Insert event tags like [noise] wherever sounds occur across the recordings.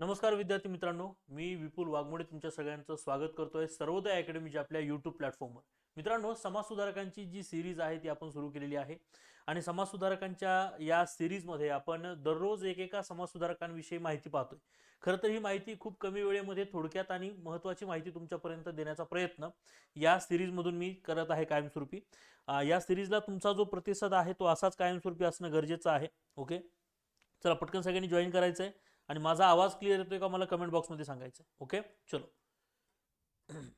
नमस्कार विद्यार्थी मित्रांनो मी विपुल वाघमोडे तुमच्या सगळ्यांचं स्वागत करतोय सर्वोदय अकॅडमीच्या आपल्या युट्यूब प्लॅटफॉर्मवर मित्रांनो समाज सुधारकांची जी सिरीज आहे ती आपण सुरू केलेली आहे. आणि समाज सुधारकांच्या या सिरीजमध्ये आपण दररोज एकेका समाजसुधारकांविषयी माहिती पाहतोय. खरं तर ही माहिती खूप कमी वेळेमध्ये थोडक्यात आणि महत्त्वाची माहिती तुमच्यापर्यंत देण्याचा प्रयत्न या सिरीजमधून मी करत आहे कायमस्वरूपी. या सिरीजला तुमचा जो प्रतिसाद आहे तो असाच कायमस्वरूपी असणं गरजेचं आहे. ओके? चला पटकन सगळ्यांनी जॉईन करायचं आहे आणि माझा आवाज क्लिअर येतोय का मला कमेंट बॉक्समध्ये सांगायचं ओके चलो. [clears throat]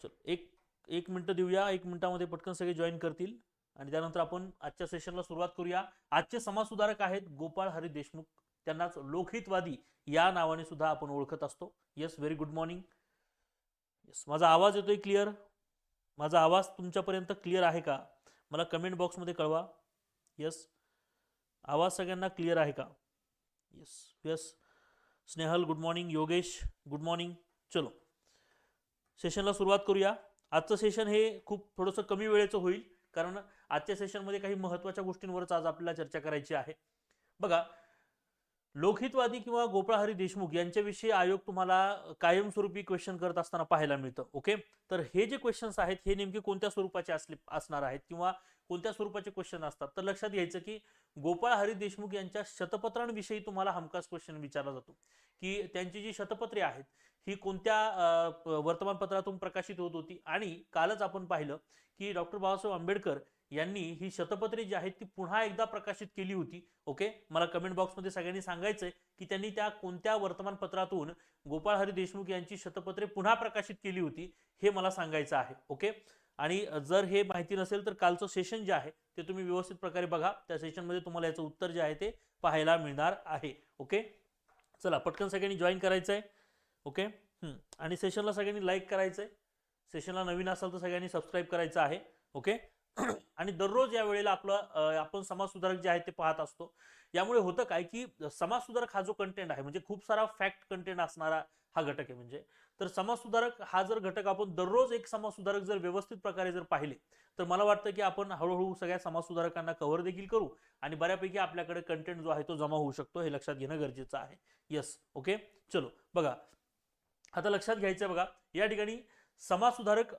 चलो. एक एक मिनटं देऊया. एक मिनिटामध्ये पटकन सगळे जॉईन करतील. आणि त्यानंतर आपण आजच्या सेशनला सुरुवात करूया. आजचे समाज सुधारक आहेत गोपाळ हरी देशमुख. त्यांनाच लोकहितवादी या नावाने सुद्धा आपण ओळखत असतो. Yes very good morning yes माझा आवाज येतोय क्लिअर माझा आवाज तुमच्यापर्यंत क्लिअर आहे का? मला कमेंट बॉक्समध्ये कळवा. येस आवाज सगळ्यांना क्लिअर आहे का? Yes yes Snehal good morning Yogesh good morning चलो. सेशनला सुरुवात करूया. आजचं सेशन हे खूप थोडंसं कमी वेळेचं होईल कारण आजच्या सेशनमध्ये काही महत्त्वाच्या गोष्टींवरच आज आपल्याला चर्चा करायची आहे. बघा लोकहितवादी किंवा गोपाळहरी देशमुख यांच्याविषयी आयोग तुम्हाला कायमस्वरूपी क्वेश्चन करत असताना पाहायला मिळतं ओके तर हे जे क्वेश्चन्स आहेत हे नेमके कोणत्या स्वरूपाचे असले असणार आहेत? किंवा कोणत्या स्वरूपाचे क्वेश्चन असतात? तर लक्षात घ्यायचं की गोपाळ हरी देशमुख यांच्या शतपत्रांविषयी तुम्हाला हमखास क्वेश्चन विचारला जातो. की त्यांची जी शतपत्रे आहेत ही कोणत्या वर्तमानपत्रातून प्रकाशित होत होती? आणि कालच आपण पाहिलं की डॉक्टर बाबासाहेब आंबेडकर यांनी ही शतपत्रे जी आहेत ती पुन्हा एकदा प्रकाशित केली होती. ओके? मला कमेंट बॉक्समध्ये सगळ्यांनी सांगायचंय की त्यांनी त्या कोणत्या वर्तमानपत्रातून गोपाळ हरी देशमुख यांची शतपत्रे पुन्हा प्रकाशित केली होती हे मला सांगायचं आहे. ओके? आणि जर हे माहिती नसेल तर कालचं सेशन जे आहे ते तुम्ही व्यवस्थित प्रकारे बघा. त्या सेशनमध्ये तुम्हाला याचं उत्तर जे आहे ते पाहायला मिळणार आहे. ओके चला पटकन सगळ्यांनी जॉईन करायचं आहे ओके आणि सेशनला सगळ्यांनी लाईक करायचं आहे सेशनला नवीन असाल तर सगळ्यांनी सबस्क्राईब करायचं आहे. ओके आणि दररोज या वेळेला आपलं आपण समाजसुधारक जे आहे ते पाहत असतो. यामुळे होतं काय की समाजसुधारक हा जो कंटेंट आहे म्हणजे खूप सारा फॅक्ट कंटेंट असणारा हा घटक आहे म्हणजे. तर समाज सुधारक हा जर घटक आपण दररोज एक समाजसुधारक जर व्यवस्थित प्रकारे जर पाहिले तर मला वाटतं की आपण हळूहळू सगळ्या समाजसुधारकांना कव्हर देखील करू आणि बऱ्यापैकी आपल्याकडे कंटेंट जो आहे तो जमा होऊ शकतो हे लक्षात घेणं गरजेचं आहे. येस ओके चलो बघा. आता लक्षात घ्यायचं बघा. या ठिकाणी समाज सुधारक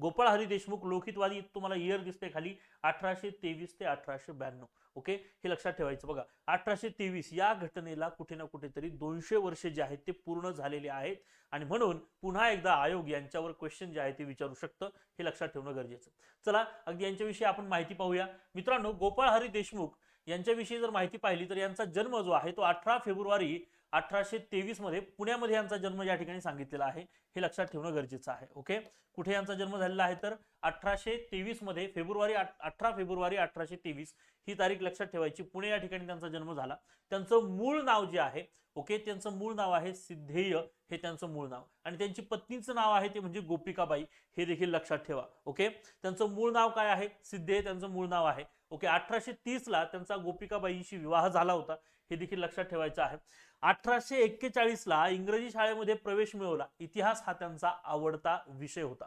गोपाळ हरी देशमुख लोकहितवादी तुम्हाला इयर दिसते खाली अठराशे तेवीस ते अठराशे ब्याण्णव. ओके हे लक्षात ठेवायचं. बघा अठराशे तेवीस या घटनेला कुठे ना कुठेतरी दोनशे वर्षे जे आहेत ते पूर्ण झालेले आहेत. आणि म्हणून पुन्हा एकदा आयोग यांच्यावर क्वेश्चन जे आहे ते विचारू शकतं. हे लक्षात ठेवणं गरजेचं. चला अगदी यांच्याविषयी आपण माहिती पाहूया. मित्रांनो गोपाळ हरी देशमुख यांच्याविषयी जर माहिती पाहिली तर यांचा जन्म जो आहे तो अठरा फेब्रुवारी अठराशे तेवीसमध्ये पुण्यामध्ये यांचा जन्म या ठिकाणी सांगितलेला आहे हे लक्षात ठेवणं गरजेचं आहे ओके? कुठे यांचा जन्म झालेला आहे तर? अठराशे तेवीसमध्ये फेब्रुवारी अठरा फेब्रुवारी अठराशे तेवीस ही तारीख लक्षात ठेवायची. पुणे या ठिकाणी त्यांचा जन्म झाला. त्यांचं मूळ नाव जे आहे ओके त्यांचं मूळ नाव आहे सिद्धेय हे त्यांचं मूळ नाव. आणि त्यांची पत्नीचं नाव आहे ते म्हणजे गोपिकाबाई हे देखील लक्षात ठेवा ओके? त्यांचं मूळ नाव काय आहे? सिद्धेय त्यांचं मूळ नाव आहे ओके? अठराशे तीस ला त्यांचा गोपिकाबाईंशी विवाह झाला होता हे देखील लक्षात ठेवायचं आहे. अठराशे एक्केचाळीस ला इंग्रजी शाळेमध्ये प्रवेश मिळवला. इतिहास हा त्यांचा आवडता विषय होता.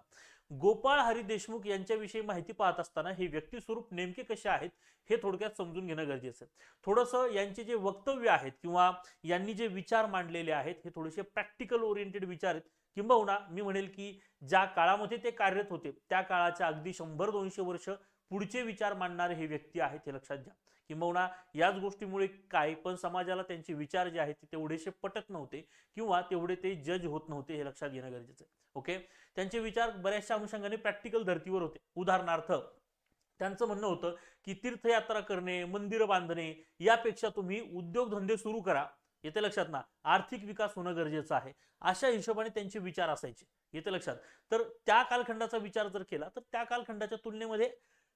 गोपाळ हरी देशमुख यांच्याविषयी माहिती पाहत असताना हे व्यक्तिस्वरूप नेमके कसे आहेत हे थोडक्यात समजून घेणं गरजेचं आहे. थोडंसं यांचे जे वक्तव्य आहेत किंवा यांनी जे विचार मांडलेले आहेत हे थोडेसे प्रॅक्टिकल ओरिएंटेड विचार आहेत. किंबहुना मी म्हणेल की ज्या काळामध्ये ते कार्यरत होते त्या काळाच्या अगदी शंभर दोनशे वर्ष पुढचे विचार मांडणारे हे व्यक्ती आहेत हे लक्षात घ्या. किंबहुना याच गोष्टीमुळे काय पण समाजाला त्यांचे विचार जे आहेत ते तेवढेसे पटत नव्हते किंवा तेवढे ते जज होत नव्हते हे लक्षात घेणं गरजेचं आहे. ओके त्यांचे विचार बऱ्याचशा अनुषंगाने प्रॅक्टिकल धर्तीवर होते. उदाहरणार्थ त्यांचं म्हणणं होतं की तीर्थयात्रा करणे मंदिरं बांधणे यापेक्षा तुम्ही उद्योगधंदे सुरू करा. येते लक्षात ना? आर्थिक विकास होणं गरजेचं आहे. अशा हिशोबाने त्यांचे विचार असायचे. येते लक्षात? तर त्या कालखंडाचा विचार जर केला तर त्या कालखंडाच्या तुलनेमध्ये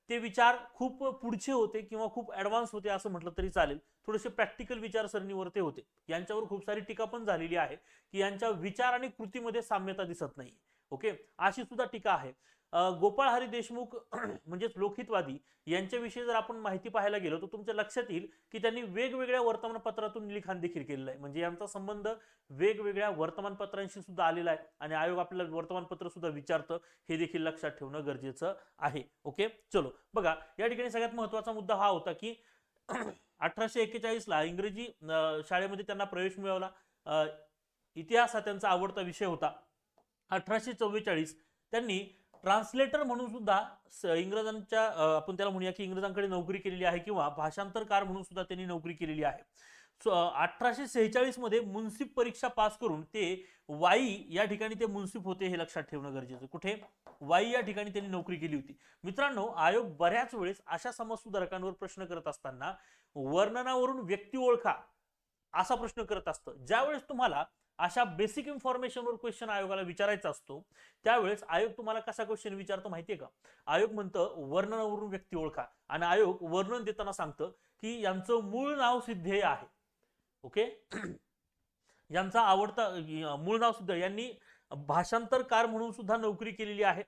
ते विचार खूप पुढचे होते किंवा खूप ऍडव्हान्स होते असं म्हटलं तरी चालेल. थोडेसे प्रॅक्टिकल विचारसरणीवर ते होते. यांच्यावर खूप सारी टीका पण झालेली आहे की यांच्या विचार आणि कृतीमध्ये साम्यता दिसत नाही ओके अशी सुद्धा टीका आहे. गोपाळ हरी देशमुख [clears throat] म्हणजेच लोकहितवादी यांच्याविषयी जर आपण माहिती पाहायला गेलो तर तुमच्या लक्षात येईल की त्यांनी वेगवेगळ्या वर्तमानपत्रातून लिखाण देखील केलेलं आहे. म्हणजे यांचा संबंध वेगवेगळ्या वर्तमानपत्रांशी सुद्धा आलेला आहे आणि आयोग आपल्याला वर्तमानपत्र सुद्धा विचारतं. हे देखील लक्षात ठेवणं गरजेचं आहे. ओके? चलो. बघा या ठिकाणी सगळ्यात महत्त्वाचा मुद्दा हा होता की [clears throat] अठराशे एक्केचाळीसला इंग्रजी शाळेमध्ये त्यांना प्रवेश मिळवला. इतिहास हा त्यांचा आवडता विषय होता. अठराशे चव्वेचाळीस त्यांनी ट्रान्सलेटर म्हणून सुद्धा स- इंग्रजांच्या आपण त्याला म्हणूया की इंग्रजांकडे नोकरी केलेली आहे किंवा भाषांतरकार म्हणून सुद्धा त्यांनी नोकरी केलेली आहे. सो अठराशे सेहेचाळीसमध्ये मुन्सिफ परीक्षा पास करून ते वाई या ठिकाणी ते मुन्सिफ होते हे लक्षात ठेवणं गरजेचं. कुठे? वाई या ठिकाणी त्यांनी नोकरी केली होती. मित्रांनो आयोग बऱ्याच वेळेस अशा समाजसुधारकांवर प्रश्न करत असताना वर्णनावरून व्यक्ती ओळखा असा प्रश्न करत असतं. ज्यावेळेस तुम्हाला अशा बेसिक इन्फॉर्मेशनवर क्वेश्चन आयोगाला विचारायचा असतो. त्यावेळेस आयोग तुम्हाला कसा क्वेश्चन विचारतो माहितीये का? आयोग म्हणतं वर्णनावरून व्यक्ती ओळखा. आणि आयोग वर्णन देताना सांगतं की यांचं मूळ नाव सिद्धेय आहे. ओके [clears throat] यांचा आवडता मूळ नाव सिद्ध यांनी भाषांतरकार म्हणून सुद्धा नोकरी केलेली आहे.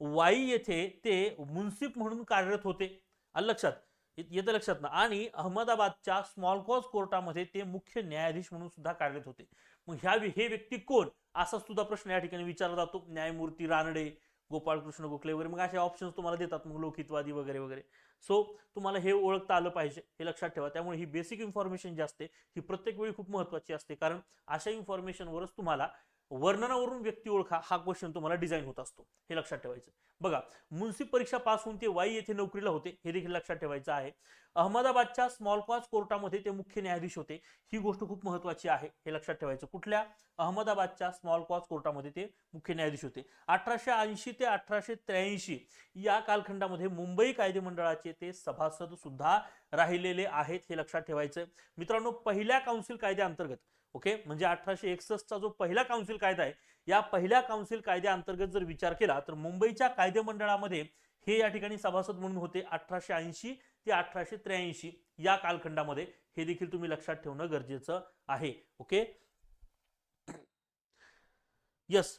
वाई येथे ते मुन्सिफ म्हणून कार्यरत होते. लक्षात? येतं लक्षात ना? आणि अहमदाबादच्या स्मॉल कॉज कोर्टामध्ये ते मुख्य न्यायाधीश म्हणून सुद्धा कार्यरत होते. मग ह्या हे व्यक्ती कोण? असा सुद्धा प्रश्न या ठिकाणी विचारला जातो. न्यायमूर्ती रानडे गोपाळकृष्ण गोखले वगैरे. मग असे ऑप्शन्स तुम्हाला देतात मग लोकहितवादी वगैरे वगैरे. सो तुम्हाला हे ओळखता आलं पाहिजे हे लक्षात ठेवा. त्यामुळे ही बेसिक इन्फॉर्मेशन जी असते ही प्रत्येक वेळी खूप महत्वाची असते. कारण अशा इन्फॉर्मेशनवरच तुम्हाला वर्णनावरून व्यक्ती ओळखा हा क्वेश्चन तुम्हाला डिझाईन होत असतो. हे लक्षात ठेवायचं. बघा मुन्सिफ परीक्षा पास होऊन ते वाई येथे नोकरीला होते हे देखील लक्षात ठेवायचं आहे. अहमदाबादच्या स्मॉल कॉज कोर्टामध्ये ते मुख्य न्यायाधीश होते ही गोष्ट खूप महत्वाची आहे हे लक्षात ठेवायचं. कुठल्या? अहमदाबादच्या स्मॉल कॉज कोर्टामध्ये ते मुख्य न्यायाधीश होते. अठराशे ऐंशी ते अठराशे त्र्याऐंशी या कालखंडामध्ये मुंबई कायदे मंडळाचे ते सभासद सुद्धा राहिलेले आहेत हे लक्षात ठेवायचं. मित्रांनो पहिल्या काउन्सिल कायद्याअंतर्गत ओके? म्हणजे अठराशे एकसष्टचा जो पहिला काउन्सिल कायदा आहे या पहिल्या काउन्सिल कायद्याअंतर्गत जर विचार केला तर मुंबईच्या कायदे मंडळामध्ये हे या ठिकाणी सभासद म्हणून होते अठराशे ऐंशी ते अठराशे त्र्याऐंशी या कालखंडामध्ये. हे देखील तुम्ही लक्षात ठेवणं गरजेचं आहे ओके? यस.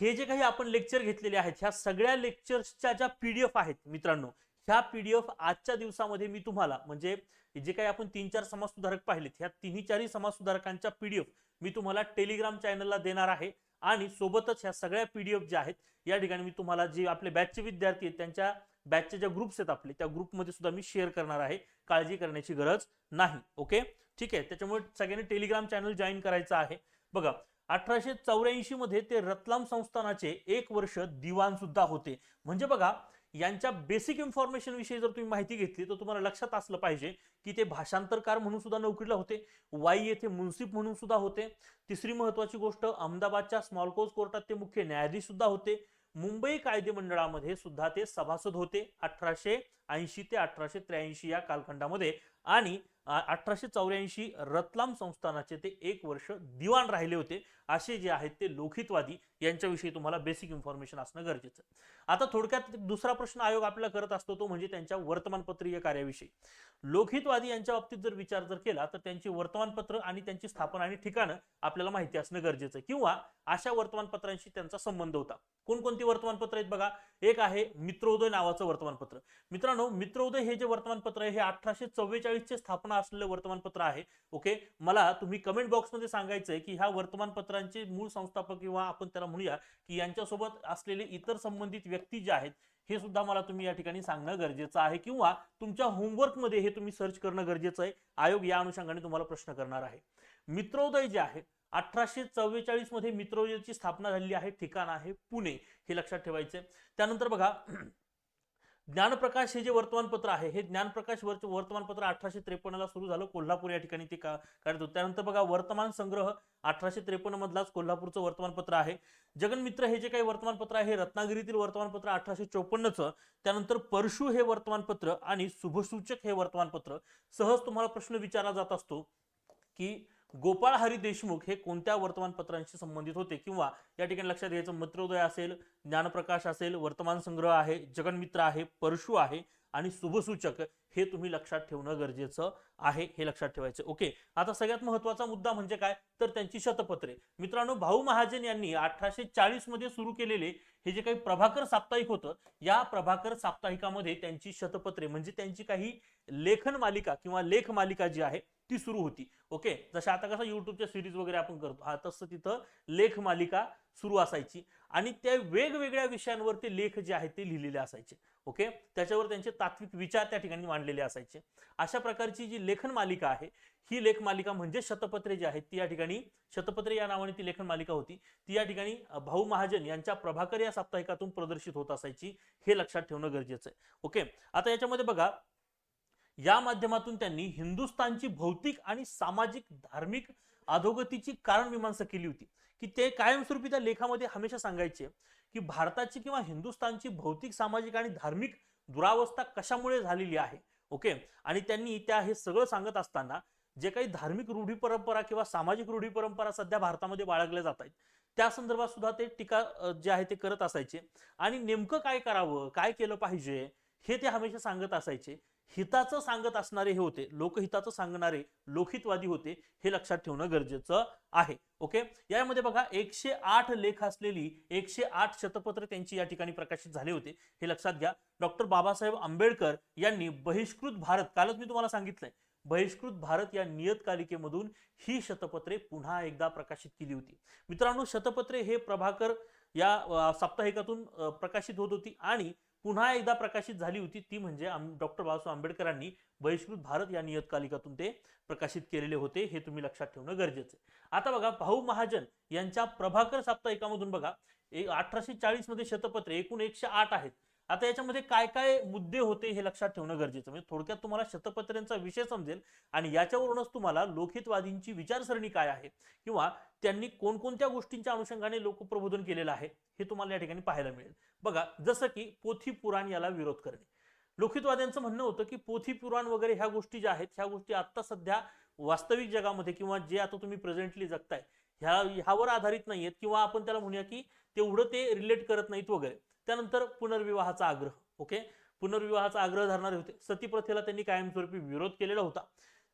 हे जे काही आपण लेक्चर घेतलेले आहेत ह्या सगळ्या लेक्चर्सच्या ज्या पीडीएफ आहेत मित्रांनो ह्या पीडीएफ आजच्या दिवसामध्ये मी तुम्हाला म्हणजे जे काही आपण तीन चार समाज सुधारक पाहिलेत ह्या तिन्ही चारही समाज सुधारकांच्या पीडीएफ मी तुम्हाला टेलिग्राम चॅनलला देणार आहे. आणि सोबतच ह्या सगळ्या पीडीएफ ज्या आहेत या ठिकाणी मी तुम्हाला जे आपले बॅचचे विद्यार्थी आहेत त्यांच्या बॅचचे ज्या ग्रुप्स आहेत आपले त्या ग्रुपमध्ये सुद्धा मी शेअर करणार आहे. काळजी करण्याची गरज नाही ओके ठीक आहे त्याच्यामुळे सगळ्यांनी टेलिग्राम चॅनल जॉईन करायचं आहे. बघा अठराशे चौऱ्याऐंशी मध्ये ते रतलाम संस्थानाचे एक वर्ष दिवाण सुद्धा होते. म्हणजे बघा यांच्या बेसिक इन्फॉर्मेशन विषयी जर तुम्ही माहिती घेतली तर तुम्हाला लक्षात असलं पाहिजे की ते भाषांतरकार म्हणून सुद्धा नोकरीला होते. वाई येथे मुन्सिफ म्हणून सुद्धा होते. तिसरी महत्वाची गोष्ट अहमदाबादच्या स्मॉल कोर्स कोर्टात ते मुख्य न्यायाधीश सुद्धा होते. मुंबई कायदे मंडळामध्ये सुद्धा ते सभासद होते. अठराशे ऐंशी ते अठराशे त्र्याऐंशी या कालखंडामध्ये आणि अठराशे चौऱ्याऐंशी रतलाम संस्थानाचे ते एक वर्ष दिवाण राहिले होते. असे जे आहेत ते लोकहितवादी यांच्याविषयी तुम्हाला बेसिक इन्फॉर्मेशन असणं गरजेचं आता थोडक्यात दुसरा प्रश्न आयोग आपल्याला करत असतो तो म्हणजे त्यांच्या वर्तमानपत्रीय कार्याविषयी. लोकहितवादी यांच्या बाबतीत जर विचार जर केला तर त्यांची वर्तमानपत्र आणि त्यांची स्थापना आणि ठिकाणं आपल्याला माहिती असणं गरजेचं आहे. किंवा अशा वर्तमानपत्रांशी त्यांचा संबंध होता. कोणकोणती वर्तमानपत्र आहेत बघा? एक आहे मित्रोदय नावाचं वर्तमानपत्र. मित्रांनो मित्रोदय हे जे वर्तमानपत्र आहे हे अठराशे चव्वेचाळीस चे स्थापना असलेलं वर्तमानपत्र आहे. ओके? मला तुम्ही कमेंट बॉक्समध्ये सांगायचंय की ह्या वर्तमानपत्र वर्तमानपत्रांचे मूळ संस्थापक किंवा आपण त्याला म्हणूया की यांच्यासोबत असलेले इतर संबंधित व्यक्ती जे आहेत हे सुद्धा मला तुम्ही या ठिकाणी सांगणं गरजेचं आहे किंवा तुमच्या होमवर्कमध्ये हे तुम्ही सर्च करणं गरजेचं आहे. आयोग या अनुषंगाने तुम्हाला प्रश्न करणार आहे. मित्रोदय जे आहे अठराशे चव्वेचाळीसमध्ये मित्रोदयची स्थापना झालेली आहे ठिकाण आहे पुणे हे लक्षात ठेवायचे त्यानंतर बघा ज्ञानप्रकाश हे जे वर्तमानपत्र आहे हे ज्ञानप्रकाश वर्त- वर्तमानपत्र अठराशे त्रेपन्नला सुरू झालं. कोल्हापूर या ठिकाणी ते का कार्यरत होतं. त्यानंतर बघा वर्तमान संग्रह अठराशे त्रेपन्न मधलाच कोल्हापूरचं वर्तमानपत्र आहे. जगनमित्र हे जे काही वर्तमानपत्र आहे हे रत्नागिरीतील वर्तमानपत्र अठराशे चौपन्नचं त्यानंतर परशु हे वर्तमानपत्र आणि शुभसूचक हे वर्तमानपत्र. सहज तुम्हाला प्रश्न विचारला जात असतो की गोपाळ हरी देशमुख हे कोणत्या वर्तमानपत्रांशी संबंधित होते? किंवा या ठिकाणी लक्षात घ्यायचं मित्रोदय असेल ज्ञानप्रकाश असेल वर्तमान संग्रह आहे जगनमित्र आहे परशु आहे आणि शुभसूचक हे तुम्ही लक्षात ठेवणं गरजेचं आहे हे लक्षात ठेवायचं. ओके आता सगळ्यात महत्त्वाचा मुद्दा म्हणजे काय? तर त्यांची शतपत्रे. मित्रांनो भाऊ महाजन यांनी अठराशे चाळीसमध्ये सुरू केलेले हे जे काही प्रभाकर साप्ताहिक होतं या प्रभाकर साप्ताहिकामध्ये त्यांची शतपत्रे म्हणजे त्यांची काही लेखन मालिका किंवा लेख मालिका जी आहे ती सुरू होती. ओके जसं आता कसं युट्यूबच्या सिरीज वगैरे आपण करतो हा तसं तिथं लेख मालिका सुरू असायची. आणि त्या वेगवेगळ्या विषयांवर ते लेख जे आहेत ते लिहिलेले असायचे. ओके? त्याच्यावर त्यांचे तात्विक विचार त्या ठिकाणी मांडलेले असायचे. अशा प्रकारची जी लेखन मालिका आहे ही लेख मालिका म्हणजे शतपत्रे जी आहेत ती या ठिकाणी शतपत्रे या नावाने ती लेखन मालिका होती. ती या ठिकाणी भाऊ महाजन यांच्या प्रभाकर या साप्ताहिकातून प्रदर्शित होत असायची हे लक्षात ठेवणं गरजेचं आहे. ओके? आता याच्यामध्ये बघा या माध्यमातून त्यांनी हिंदुस्थानची भौतिक आणि सामाजिक धार्मिक अधोगतीची कारण मीमांसा केली होती. की ते कायमस्वरूपी त्या लेखामध्ये हमेशा सांगायचे की भारताची किंवा हिंदुस्थानची भौतिक सामाजिक आणि धार्मिक दुरावस्था कशामुळे झालेली आहे? ओके? आणि त्यांनी त्या हे सगळं सांगत असताना जे काही धार्मिक रूढी परंपरा किंवा सामाजिक रूढी परंपरा सध्या भारतामध्ये बाळगल्या जात आहेत त्या संदर्भात सुद्धा ते टीका जे आहे ते करत असायचे. आणि नेमकं काय करावं? काय केलं पाहिजे? हे ते हमेशा सांगत असायचे. हिताचं सांगत असणारे हे होते लोकहिताचं सांगणारे लोकहितवादी होते हे लक्षात ठेवणं गरजेचं आहे. ओके? यामध्ये बघा एकशे आठ लेख असलेली एकशे आठ शतपत्र त्यांची या ठिकाणी प्रकाशित झाले होते. हे लक्षात घ्या. डॉक्टर बाबासाहेब आंबेडकर यांनी बहिष्कृत भारत कालच मी तुम्हाला सांगितलंय बहिष्कृत भारत या नियतकालिकेमधून ही शतपत्रे पुन्हा एकदा प्रकाशित केली होती. मित्रांनो शतपत्रे हे प्रभाकर या साप्ताहिकातून प्रकाशित होत होती आणि पुन्हा एकदा प्रकाशित झाली होती ती म्हणजे डॉक्टर बाबासाहेब आंबेडकरांनी बहिष्कृत भारत या नियतकालिकातून ते प्रकाशित केलेले होते हे तुम्ही लक्षात ठेवणं गरजेचं आहे. आता बघा भाऊ महाजन यांच्या प्रभाकर साप्ताहिकामधून बघा अठराशे चाळीसमध्ये शतपत्रे एकूण एकशे आठ आहेत. आता याच्यामध्ये काय काय मुद्दे होते हे लक्षात ठेवणं गरजेचं. म्हणजे थोडक्यात तुम्हाला शतपत्र्यांचा विषय समजेल आणि याच्यावरूनच तुम्हाला लोकहितवादींची विचारसरणी काय आहे किंवा त्यांनी कोणकोणत्या गोष्टींच्या अनुषंगाने लोकप्रबोधन केलेलं आहे हे तुम्हाला या ठिकाणी पाहायला मिळेल. बघा जसं की पोथी पुराण याला विरोध करणे. लोकहितवाद्यांचं म्हणणं होतं की पोथी पुराण वगैरे ह्या गोष्टी ज्या आहेत ह्या गोष्टी आता सध्या वास्तविक जगामध्ये किंवा जे आता तुम्ही प्रेझेंटली जगताय ह्या ह्यावर आधारित नाही आहेत किंवा आपण त्याला म्हणूया की तेवढं ते रिलेट करत नाहीत वगैरे. त्यानंतर पुनर्विवाहाचा आग्रह ओके पुनर्विवाहाचा आग्रह धरणारे होते. सतीप्रथेला त्यांनी कायमस्वरूपी विरोध केलेला होता.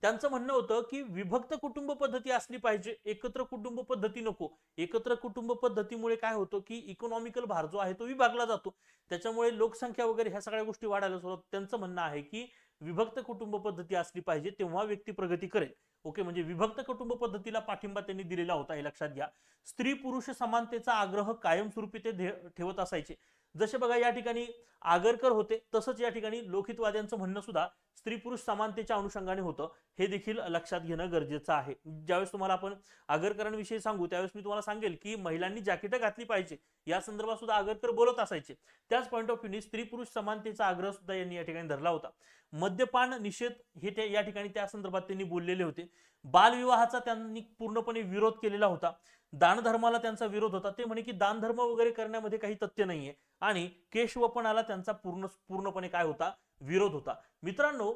त्यांचं म्हणणं होतं की विभक्त कुटुंब पद्धती असली पाहिजे. एकत्र कुटुंब पद्धती नको. एकत्र कुटुंब पद्धतीमुळे काय होतं की इकॉनॉमिकल भार जो आहे तो विभागला जातो. त्याच्यामुळे लोकसंख्या वगैरे ह्या सगळ्या गोष्टी वाढायला सुरुवात. त्यांचं म्हणणं आहे की विभक्त कुटुंब पद्धती असली पाहिजे तेव्हा व्यक्ती प्रगती करेल. ओके म्हणजे विभक्त कुटुंब पद्धतीला पाठिंबा त्यांनी दिलेला होता हे लक्षात घ्या. स्त्री पुरुष समानतेचा आग्रह कायमस्वरूपी ते ठेवत असायचे. जसे बघा या ठिकाणी आगरकर होते तसंच या ठिकाणी लोकहितवाद्यांचं म्हणणं सुद्धा स्त्री पुरुष समानतेच्या अनुषंगाने होतं. हे देखील लक्षात घेणं गरजेचं आहे. ज्यावेळेस तुम्हाला आपण आगरकरांविषयी सांगू त्यावेळेस मी तुम्हाला सांगेल की महिलांनी जॅकेटं घातली पाहिजे. या संदर्भात सुद्धा आगरकर बोलत असायचे. त्याच पॉईंट ऑफ व्ह्यूनी स्त्री पुरुष समानतेचा आग्रह सुद्धा यांनी या ठिकाणी धरला होता. मद्यपान निषेध हे ते या ठिकाणी त्या संदर्भात त्यांनी बोललेले होते. बालविवाहाचा त्यांनी पूर्णपणे विरोध केलेला होता. दानधर्माला त्यांचा विरोध होता. ते म्हणे की दानधर्म वगैरे करण्यामध्ये काही तथ्य नाहीये. आणि केशवपणाला त्यांचा पूर्ण पूर्णपणे काय होता? विरोध होता. मित्रांनो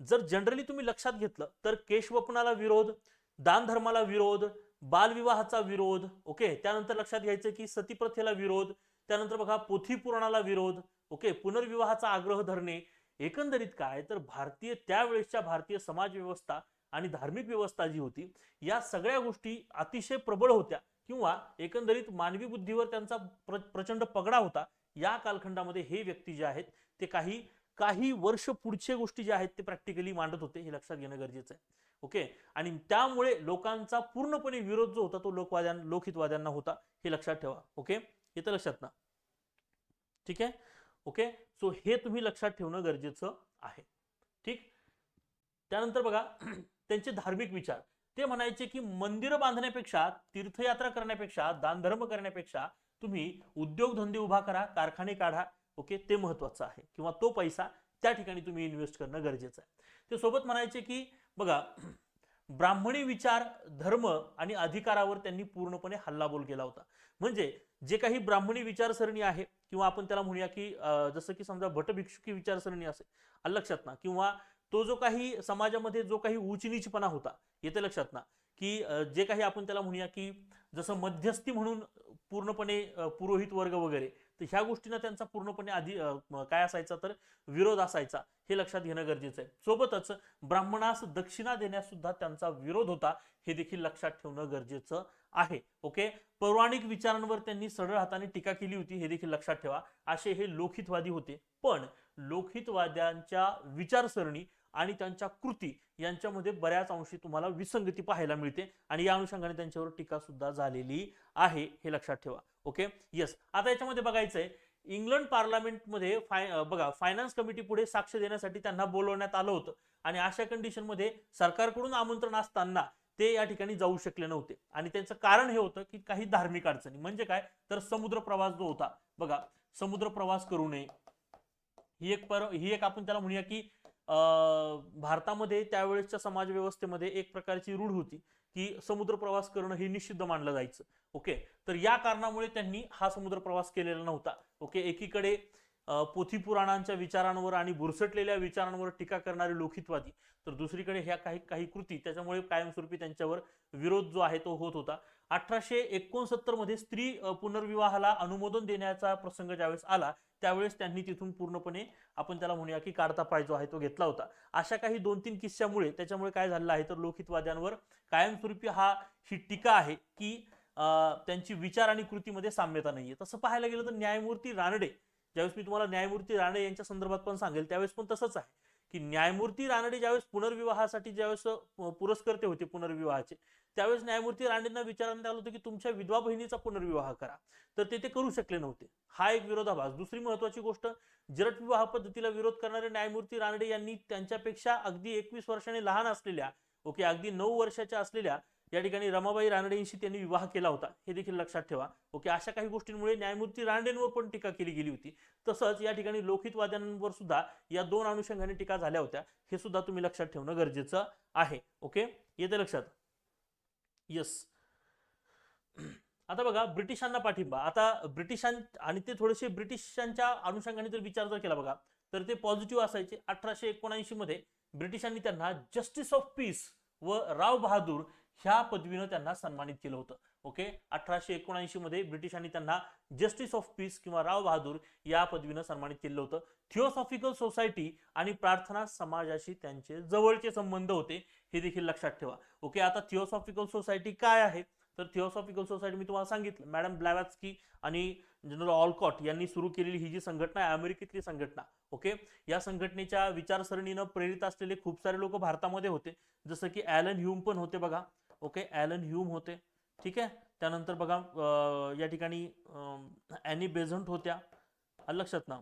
जर जनरली तुम्ही लक्षात घेतलं तर केशवपणाला विरोध दानधर्माला विरोध बालविवाहाचा विरोध ओके? त्यानंतर लक्षात घ्यायचं की सतीप्रथेला विरोध त्यानंतर बघा पोथी पुराणाला विरोध ओके? पुनर्विवाहाचा आग्रह धरणे. एकंदरीत काय? तर भारतीय त्यावेळेसच्या भारतीय समाज व्यवस्था आणि धार्मिक व्यवस्था जी होती या सगळ्या गोष्टी अतिशय प्रबळ होत्या. किंवा एकंदरीत मानवी बुद्धीवर त्यांचा प्र, प्रचंड पगडा होता. या कालखंडामध्ये हे व्यक्ती जे आहेत ते काही काही वर्ष पुढचे गोष्टी जे आहेत ते प्रॅक्टिकली मांडत होते. हे लक्षात घेणं गरजेचं आहे. ओके आणि त्यामुळे लोकांचा पूर्णपणे विरोध जो होता तो लोकवाद्यां लोकहितवाद्यांना होता. हे लक्षात ठेवा. ओके येतं लक्षात ना. ठीक आहे? ओके सो हे तुम्ही लक्षात ठेवणं गरजेचं आहे. ठीक? त्यानंतर बघा त्यांचे धार्मिक विचार. ते म्हणायचे की मंदिरं बांधण्यापेक्षा तीर्थयात्रा करण्यापेक्षा दानधर्म करण्यापेक्षा तुम्ही उद्योगधंदे उभा करा कारखाने काढा ओके? ते महत्वाचं आहे. किंवा तो पैसा त्या ठिकाणी तुम्ही इन्व्हेस्ट करणं गरजेचं आहे. ते सोबत म्हणायचे की बघा [clears throat] ब्राह्मणी विचार धर्म आणि अधिकारावर त्यांनी पूर्णपणे हल्लाबोल केला होता. म्हणजे जे काही ब्राह्मणी विचारसरणी आहे किंवा आपण त्याला म्हणूया की जसं की समजा भटभिक्षुकी विचारसरणी असेल. लक्षात ना किंवा तो जो काही समाजामध्ये जो काही उचनीचपणा होता येते लक्षात ना की जे काही आपण त्याला म्हणूया की जसं मध्यस्थी म्हणून पूर्णपणे पुरोहित वर्ग वगैरे तर ह्या गोष्टींना त्यांचा पूर्णपणे आधी काय असायचा तर विरोध असायचा हे लक्षात घेणं गरजेचं आहे. सोबतच ब्राह्मणास दक्षिणा देण्यास सुद्धा त्यांचा विरोध होता हे देखील लक्षात ठेवणं गरजेचं आहे. ओके? पौराणिक विचारांवर त्यांनी सरळ हाताने टीका केली होती हे देखील लक्षात ठेवा. असे हे लोकहितवादी होते. पण लोकहितवाद्यांच्या विचारसरणी आणि त्यांच्या कृती यांच्यामध्ये बऱ्याच अंशी तुम्हाला विसंगती पाहायला मिळते. आणि या अनुषंगाने त्यांच्यावर टीका सुद्धा झालेली आहे हे लक्षात ठेवा. ओके? येस आता याच्यामध्ये बघायचंय इंग्लंड पार्लमेंटमध्ये फाय बघा फायनान्स कमिटी पुढे साक्ष देण्यासाठी त्यांना बोलवण्यात आलं होतं. आणि अशा कंडिशनमध्ये सरकारकडून आमंत्रण असताना ते या ठिकाणी जाऊ शकले नव्हते. आणि त्यांचं कारण हे होतं की काही धार्मिक अडचणी. म्हणजे काय? तर समुद्र प्रवास जो होता बघा समुद्र प्रवास करू नये. ही एक पर ही एक आपण त्याला म्हणूया की भारतामध्ये त्यावेळेसच्या समाजव्यवस्थेमध्ये एक प्रकारची रूढ होती की समुद्र प्रवास करणं हे निषिद्ध मानलं जायचं. ओके? तर या कारणामुळे त्यांनी हा समुद्र प्रवास केलेला नव्हता. ओके? एकीकडे पोथीपुराणांच्या पोथी पुराणांच्या विचारांवर आणि बुरसटलेल्या विचारांवर टीका करणारे लोकहितवादी तर दुसरीकडे ह्या काही काही कृती त्याच्यामुळे कायमस्वरूपी त्यांच्यावर विरोध जो आहे तो होत होता. अठराशे एकोणसत्तरमध्ये स्त्री पुनर्विवाहाला अनुमोदन देण्याचा प्रसंग ज्यावेळेस आला त्यावेळेस त्यांनी तिथून पूर्णपणे आपण त्याला म्हणूया की काढता पाय जो आहे तो घेतला होता. अशा काही दोन तीन किस्स्यामुळे त्याच्यामुळे काय झालेलं आहे? तर लोकहितवाद्यांवर कायमस्वरूपी हा ही टीका आहे की त्यांची विचार आणि कृतीमध्ये साम्यता नाहीये. तसं पाहायला गेलं तर न्यायमूर्ती रानडे ज्यावेळेस मी तुम्हाला न्यायमूर्ती रानडे यांच्या संदर्भात पण सांगेल त्यावेळेस पण तसंच आहे की न्यायमूर्ती रानडे ज्यावेळेस पुनर्विवाहासाठी ज्यावेळेस पुरस्कर्ते होते पुनर्विवाहाचे त्यावेळेस न्यायमूर्ती रांडेंना विचारण्यात आलं होतं की तुमच्या विधवा बहिणीचा पुनर्विवाह करा. तर ते ते करू शकले नव्हते. हा एक विरोधाभास. दुसरी महत्वाची गोष्ट जरट विवाह पद्धतीला विरोध करणारे न्यायमूर्ती रानडे यांनी त्यांच्यापेक्षा अगदी एकवीस वर्षांनी लहान असलेल्या ओके अगदी नऊ वर्षाच्या असलेल्या या ठिकाणी रमाबाई रानडेंशी त्यांनी विवाह केला होता. हे देखील लक्षात ठेवा. ओके अशा काही गोष्टींमुळे न्यायमूर्ती रानडेंवर पण टीका केली गेली होती. तसंच या ठिकाणी लोकहितवाद्यांवर सुद्धा या दोन अनुषंगाने टीका झाल्या होत्या. हे सुद्धा तुम्ही लक्षात ठेवणं गरजेचं आहे. ओके येते लक्षात? येस आता बघा ब्रिटिशांना पाठिंबा. आता ब्रिटिशां आणि ते थोडेसे ब्रिटिशांच्या अनुषंगाने जर विचार जर केला बघा तर ते पॉझिटिव्ह असायचे अठराशे एकोणऐंशी मध्ये. ब्रिटिशांनी त्यांना जस्टिस ऑफ पीस व राव बहादूर ह्या पदवीनं त्यांना सन्मानित केलं होतं. ओके अठराशे एकोणऐंशी मध्ये ब्रिटिशांनी त्यांना जस्टिस ऑफ पीस किंवा राव बहादूर या पदवीनं सन्मानित केलं होतं. थिओसॉफिकल सोसायटी आणि प्रार्थना समाजाशी त्यांचे जवळचे संबंध होते. हे देखील लक्षात ठेवा. ओके आता थिओसॉफिकल सोसायटी काय आहे? तर थिओसॉफिकल सोसायटी मी तुम्हाला सांगितलं मॅडम ब्लॅवॅस्की आणि जनरल ऑलकॉट यांनी सुरू केलेली ही जी संघटना आहे अमेरिकेतली संघटना. ओके या संघटनेच्या विचारसरणीनं प्रेरित असलेले खूप सारे लोक भारतामध्ये होते. जसं की ॲलन ह्यूम पण होते बघा. ओके ॲलन ह्यूम होते. ठीक आहे? त्यानंतर बघा या ठिकाणी अॅनी बेझंट होत्या. लक्षात ना?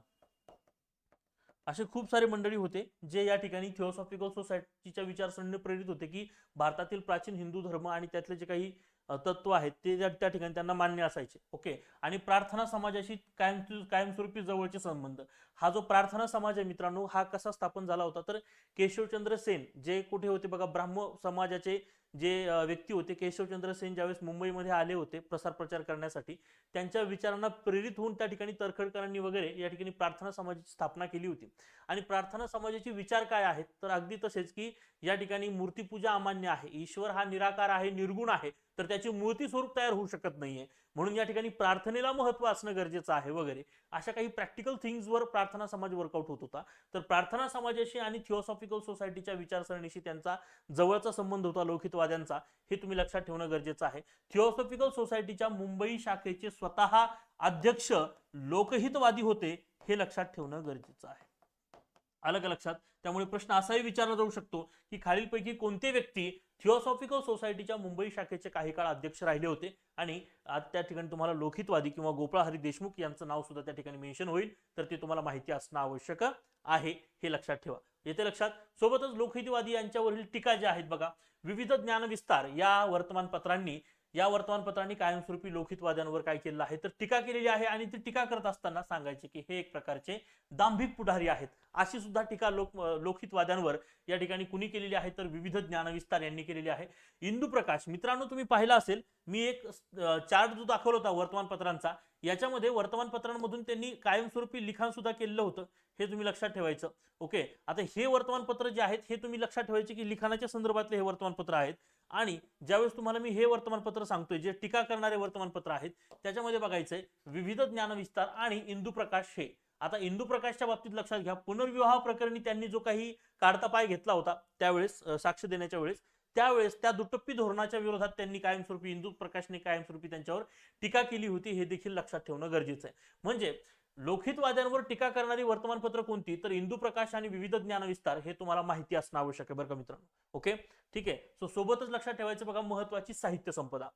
असे खूप सारे मंडळी होते जे या ठिकाणी थिओसॉफिकल सोसायटीच्या विचारसरणीने प्रेरित होते की भारतातील प्राचीन हिंदू धर्म आणि त्यातले जे काही तत्व आहेत ते त्या त्या ठिकाणी त्यांना मान्य असायचे. ओके? आणि प्रार्थना समाजाशी कायम कायमस्वरूपी जवळचे संबंध. हा जो प्रार्थना समाज आहे मित्रांनो हा कसा स्थापन झाला होता? तर केशवचंद्र सेन जे कुठे होते बघा ब्राह्म समाजाचे जे व्यक्ती होते केशवचंद्र सेन ज्यावेळेस मुंबईमध्ये आले होते प्रसार प्रचार करण्यासाठी त्यांच्या विचारांना प्रेरित होऊन त्या ठिकाणी तरखडकरांनी वगैरे या ठिकाणी प्रार्थना समाजाची स्थापना केली होती. आणि प्रार्थना समाजाचे विचार काय आहेत? तर अगदी तसेच की या ठिकाणी मूर्तीपूजा अमान्य आहे. ईश्वर हा निराकार आहे निर्गुण आहे. तर त्याची मूर्ती स्वरूप तयार होऊ शकत नाहीये. म्हणून या ठिकाणी प्रार्थनेला महत्त्व असणं गरजेचं आहे वगैरे. अशा काही प्रॅक्टिकल थिंग्सवर प्रार्थना समाज वर्कआउट होत होता. तर प्रार्थना समाजाशी आणि थिओसॉफिकल सोसायटीच्या विचारसरणीशी त्यांचा जवळचा संबंध होता लोकहितवाद्यांचा. हे तुम्ही लक्षात ठेवणं गरजेचं आहे. थिओसॉफिकल सोसायटीच्या मुंबई शाखेचे स्वतः अध्यक्ष लोकहितवादी होते हे लक्षात ठेवणं गरजेचं आहे. आलं का लक्षात. त्यामुळे प्रश्न असाही विचारला जाऊ शकतो की खालीलपैकी कोणते व्यक्ती थिओसॉफिकल सोसायटीच्या मुंबई शाखेचे काही काळ अध्यक्ष राहिले होते? आणि त्या ठिकाणी तुम्हाला लोकहितवादी किंवा गोपाळ हरी देशमुख यांचं नाव सुद्धा त्या ठिकाणी मेन्शन होईल. तर ते तुम्हाला माहिती असणं आवश्यक आहे हे लक्षात ठेवा. येते लक्षात? सोबतच लोकहितवादी यांच्यावरील टीका ज्या आहेत बघा. विविध ज्ञानविस्तार या वर्तमानपत्रांनी या वर्तमानपत्रांनी कायमस्वरूपी लोकहितवाद्यांवर काय केलेलं आहे? तर टीका केलेली आहे आणि ती टीका करत असताना सांगायचे की हे एक प्रकारचे दांभिक पुढारी आहेत. अशी सुद्धा टीका लोक लोकहितवाद्यांवर या ठिकाणी कुणी केलेली आहे? तर विविध ज्ञानविस्तार यांनी केलेली आहे. इंदू प्रकाश मित्रांनो तुम्ही पाहिला असेल मी एक चार्ट जो दाखवला होता वर्तमानपत्रांचा याच्यामध्ये वर्तमानपत्रांमधून त्यांनी कायमस्वरूपी लिखाण सुद्धा केलेलं होतं. हे तुम्ही लक्षात ठेवायचं. ओके? आता हे वर्तमानपत्र जे आहेत हे तुम्ही लक्षात ठेवायचे की लिखाणाच्या संदर्भातले हे वर्तमानपत्र आहेत. आणि ज्यावेळेस तुम्हाला मी हे वर्तमानपत्र सांगतोय जे टीका करणारे वर्तमानपत्र आहेत त्याच्यामध्ये बघायचंय विविध ज्ञानविस्तार आणि इंदुप्रकाश हे. आता इंदुप्रकाशच्या बाबतीत लक्षात घ्या पुनर्विवाह प्रकरणी त्यांनी जो काही काढता पाय घेतला होता त्यावेळेस साक्ष देण्याच्या वेळेस त्यावेळेस त्या दुटप्पी धोरणाच्या विरोधात त्यांनी कायमस्वरूपी इंदू प्रकाशने कायमस्वरूपी त्यांच्यावर टीका केली होती हे देखील लक्षात ठेवणं गरजेचं आहे. म्हणजे लोकहितवाद्यांवर टीका करणारी वर्तमानपत्र कोणती? तर इंदू प्रकाश आणि विविध ज्ञानविस्तार हे तुम्हाला माहिती असणं आवश्यक आहे बरं का मित्रांनो. ओके? ठीक आहे. सो सोबतच लक्षात ठेवायचं बघा महत्वाची साहित्य संपदा.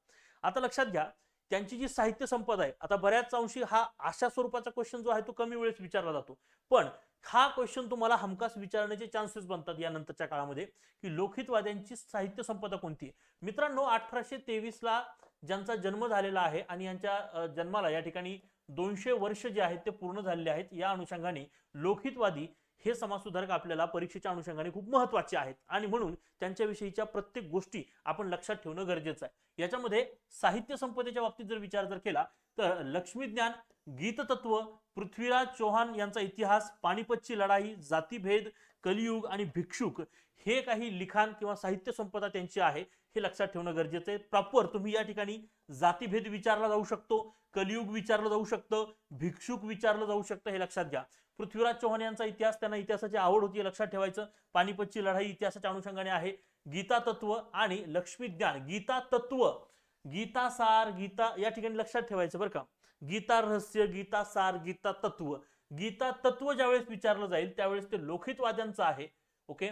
आता लक्षात घ्या त्यांची जी साहित्य संपदा आहे आता बऱ्याच अंशी हा अशा स्वरूपाचा क्वेश्चन जो आहे तो कमी वेळेस विचारला जातो. पण हा क्वेश्चन तुम्हाला हमखास विचारण्याचे चान्सेस बनतात या नंतरच्या काळामध्ये की लोकहितवाद्यांची साहित्य संपदा कोणती आहे? मित्रांनो अठराशे तेवीस ला ज्यांचा जन्म झालेला आहे आणि यांच्या जन्माला या ठिकाणी दोनशे वर्ष जे आहेत ते पूर्ण झालेले आहेत. या अनुषंगाने लोकहितवादी हे समाजसुधारक आपल्याला परीक्षेच्या अनुषंगाने खूप महत्त्वाचे आहेत. आणि म्हणून त्यांच्याविषयीच्या प्रत्येक गोष्टी आपण लक्षात ठेवणं गरजेचं आहे. याच्यामध्ये साहित्य संपदेच्या बाबतीत जर विचार जर केला तर लक्ष्मीज्ञान गीततत्व पृथ्वीराज चौहान यांचा इतिहास पानिपतची लढाई जातीभेद कलियुग आणि भिक्षुक हे काही लिखाण किंवा साहित्य संपदा त्यांची आहे. हे लक्षात ठेवणं गरजेचं आहे. प्रॉपर तुम्ही या ठिकाणी जातीभेद विचारला जाऊ शकतो कलियुग विचारलं जाऊ शकतं भिक्षुक विचारलं जाऊ शकतं हे लक्षात घ्या. पृथ्वीराज चौहान यांचा इतिहास त्यांना इतिहासाची आवड होती हे लक्षात ठेवायचं. पानिपतची लढाई इतिहासाच्या अनुषंगाने आहे. गीता तत्व आणि लक्ष्मी ज्ञान. गीता तत्व गीता सार गीता या ठिकाणी लक्षात ठेवायचं बरं का. गीता रहस्य गीता सार गीता तत्व. गीता तत्व ज्यावेळेस विचारलं जाईल त्यावेळेस ते लोकहितवाद्यांचं आहे. ओके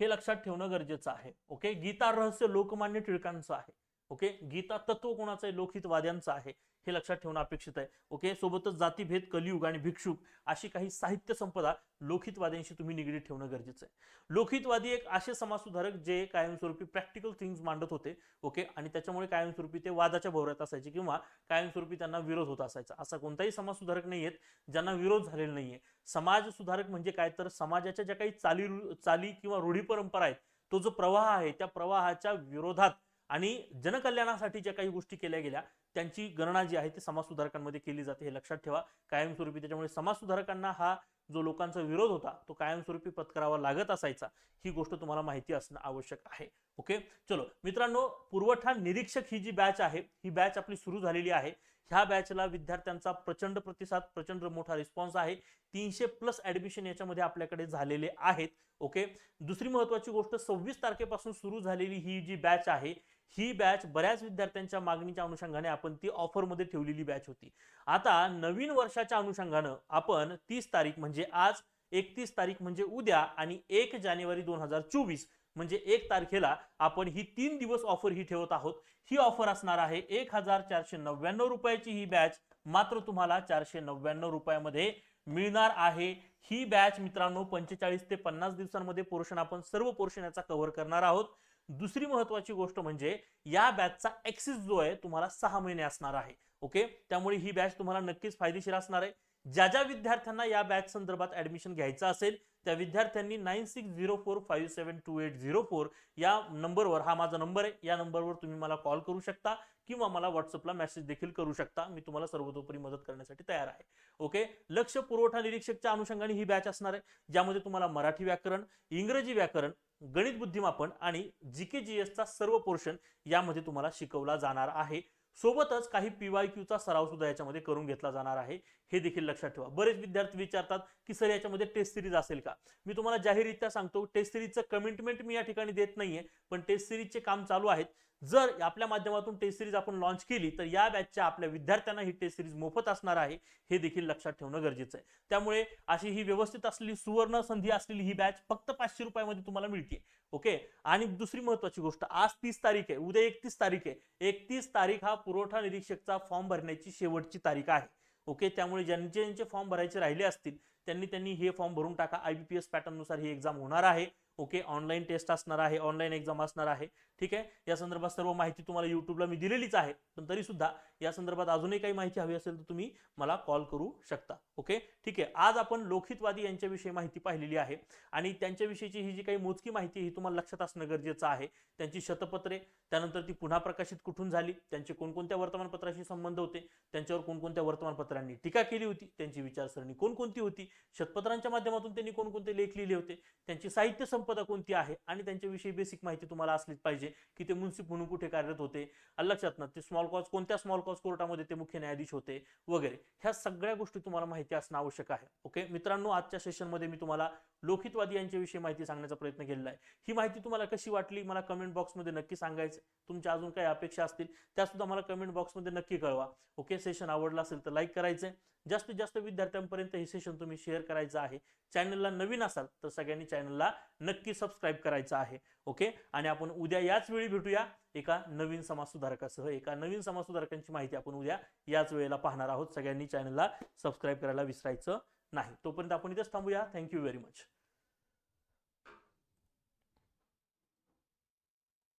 हे लक्षात ठेवणं गरजेचं आहे. ओके गीता रहस्य लोकमान्य टिळकांचं आहे. ओके गीता तत्व कोणाचं आहे? लोकहितवाद्यांचं आहे. हे लक्षात ठेवणं अपेक्षित आहे. ओके सोबतच जातीभेद कलियुग आणि भिक्षुक अशी काही साहित्य संपदा लोकहितवाद्यांशी तुम्ही निगडीत ठेवणं गरजेचं आहे. लोकहितवादी एक असे समाजसुधारक जे कायमस्वरूपी प्रॅक्टिकल थिंग्स मांडत होते. ओके आणि त्याच्यामुळे कायमस्वरूपी ते वादाच्या भोवऱ्यात असायचे किंवा कायमस्वरूपी त्यांना विरोध होत असायचा. असा कोणताही समाजसुधारक नाही आहेत ज्यांना विरोध झालेला नाहीये समाज सुधारक म्हणजे काय? तर समाजाच्या ज्या काही चाली चाली किंवा रूढी परंपरा आहेत तो जो प्रवाह आहे त्या प्रवाहाच्या विरोधात आणि जनकल्याणासाठी ज्या काही गोष्टी केल्या गेल्या त्यांची गणना जी आहे ती समाजसुधारकांमध्ये केली जाते हे लक्षात ठेवा. कायमस्वरूपी त्याच्यामुळे समाजसुधारकांना हा जो लोकांचा विरोध होता तो कायमस्वरूपी पत्करावा लागत असायचा ही गोष्ट तुम्हाला माहिती असणं आवश्यक आहे. ओके? चलो मित्रांनो पुरवठा निरीक्षक ही जी बॅच आहे ही बॅच आपली सुरू झालेली आहे. ह्या बॅचला विद्यार्थ्यांचा प्रचंड प्रतिसाद प्रचंड मोठा रिस्पॉन्स आहे. तीनशे प्लस ऍडमिशन याच्यामध्ये आपल्याकडे झालेले आहेत. ओके? दुसरी महत्वाची गोष्ट सव्वीस तारखेपासून सुरू झालेली ही जी बॅच आहे ही बॅच बऱ्याच विद्यार्थ्यांच्या मागणीच्या अनुषंगाने आपण ती ऑफरमध्ये ठेवलेली बॅच होती. आता नवीन वर्षाच्या अनुषंगानं आपण तीस तारीख म्हणजे आज एकतीस तारीख म्हणजे उद्या आणि एक जानेवारी दोन हजार चोवीस म्हणजे एक तारखेला आपण ही तीन दिवस ऑफर ही ठेवत आहोत. ही ऑफर असणार आहे एक हजार चारशे नव्याण्णव रुपयाची ही बॅच मात्र तुम्हाला चारशे नव्याण्णव रुपयामध्ये मिळणार आहे. ही बॅच मित्रांनो पंचेचाळीस ते पन्नास दिवसांमध्ये पोर्शन आपण सर्व पोर्शन याचा कव्हर करणार आहोत. दुसरी महत्वाची गोष्ट म्हणजे या बॅचचा ऍक्सिस जो आहे तुम्हाला सहा महिने असणार आहे. ओके त्यामुळे ही बॅच तुम्हाला नक्कीच फायदेशीर असणार आहे. ज्या ज्या विद्यार्थ्यांना या बॅच संदर्भात ऍडमिशन घ्यायचं असेल त्या विद्यार्थ्यांनी nine six zero four five seven two eight zero four या नंबरवर हा माझा नंबर आहे या नंबरवर तुम्ही मला कॉल करू शकता किंवा मला व्हॉट्सअपला मेसेज देखील करू शकता. मी तुम्हाला सर्वतोपरी मदत करण्यासाठी तयार आहे. ओके लक्ष पुरवठा निरीक्षकच्या अनुषंगाने ही बॅच असणार आहे ज्यामध्ये तुम्हाला मराठी व्याकरण इंग्रजी व्याकरण गणित बुद्धिमापन आणि जी के जी एसचा सर्व पोर्शन यामध्ये तुम्हाला शिकवला जाणार आहे. सोबतच काही पीवाय क्यूचा सराव सुद्धा याच्यामध्ये करून घेतला जाणार आहे. हे देखील लक्षात ठेवा. बरेच विद्यार्थी विचारतात की सर याच्यामध्ये टेस्ट सिरीज असेल का? मी तुम्हाला जाहीररित्या सांगतो टेस्ट सिरीजचं कमिटमेंट मी या ठिकाणी देत नाहीये पण टेस्ट सिरीजचे काम चालू आहेत. जर आपल्या माध्यमातून टेस्ट सिरीज आपण लॉन्च केली तर या बॅचच्या आपल्या विद्यार्थ्यांना ही टेस्ट सिरीज मोफत असणार आहे हे देखील लक्षात ठेवणं गरजेचं आहे. त्यामुळे अशी ही व्यवस्थित असलेली सुवर्ण संधी असलेली ही बॅच फक्त पाचशे रुपयामध्ये तुम्हाला मिळते ओके? आणि दुसरी महत्वाची गोष्ट आज तीस तारीख आहे उद्या एकतीस तारीख आहे. एकतीस तारीख हा पुरवठा निरीक्षकचा फॉर्म भरण्याची शेवटची तारीख आहे. ओके? त्यामुळे ज्यांचे ज्यांचे फॉर्म भरायचे राहिले असतील त्यांनी त्यांनी हे फॉर्म भरून टाका. आयबीपीएस एस पॅटर्ननुसार ही एक्झाम होणार आहे. ओके? ऑनलाईन टेस्ट असणार आहे ऑनलाईन एक्झाम असणार आहे. ठीक आहे? या संदर्भात सर्व माहिती तुम्हाला युट्यूबला मी दिलेलीच आहे. पण तरी सुद्धा या संदर्भात अजूनही काही माहिती हवी असेल तर तुम्ही मला कॉल करू शकता. ओके? ठीक आहे. आज आपण लोकहितवादी यांच्याविषयी माहिती पाहिलेली आहे. आणि त्यांच्याविषयीची ही जी काही मोजकी माहिती ही तुम्हाला लक्षात असणं गरजेचं आहे. त्यांची शतपत्रे त्यानंतर ती पुन्हा प्रकाशित कुठून झाली त्यांचे कोणकोणत्या वर्तमानपत्राशी संबंध होते त्यांच्यावर कोणकोणत्या वर्तमानपत्रांनी टीका केली होती त्यांची विचारसरणी कोणकोणती होती शतपत्रांच्या माध्यमातून त्यांनी कोणकोणते लेख लिहिले होते त्यांची साहित्य संपदा कोणती आहे आणि त्यांच्याविषयी बेसिक माहिती तुम्हाला असलीच पाहिजे. की ते मुन्सिफ म्हणून कुठे कार्यरत होते. लक्षात ना ते स्मॉल कॉज कोणत्या स्मॉल कॉज कोर्टामध्ये ते मुख्य न्यायाधीश होते वगैरे ह्या सगळ्या गोष्टी तुम्हाला माहिती असणं आवश्यक आहे. ओके मित्रांनो आजच्या सेशनमध्ये मी तुम्हाला लोकितवादी यांच्याविषयी माहिती सांगण्याचा प्रयत्न केलेला आहे. ही माहिती तुम्हाला कशी वाटली? मला कमेंट बॉक्समध्ये नक्की सांगायचं. तुमच्या अजून काही अपेक्षा असतील त्या सुद्धा मला कमेंट बॉक्समध्ये नक्की कळवा. ओके सेशन आवडलं असेल तर लाईक करायचं जास्तीत जास्त विद्यार्थ्यांपर्यंत हे सेशन तुम्ही शेअर करायचं आहे. चॅनलला नवीन असाल तर सगळ्यांनी चॅनलला नक्की सबस्क्राईब करायचं आहे. ओके आणि आपण उद्या याच वेळी भेटूया एका नवीन समाज सुधारकासह एका नवीन समाज सुधारकांची माहिती आपण उद्या याच वेळेला पाहणार आहोत. सगळ्यांनी चॅनलला सबस्क्राईब करायला विसरायचं नाही. तोपर्यंत आपण इथेच थांबूया. Thank you very much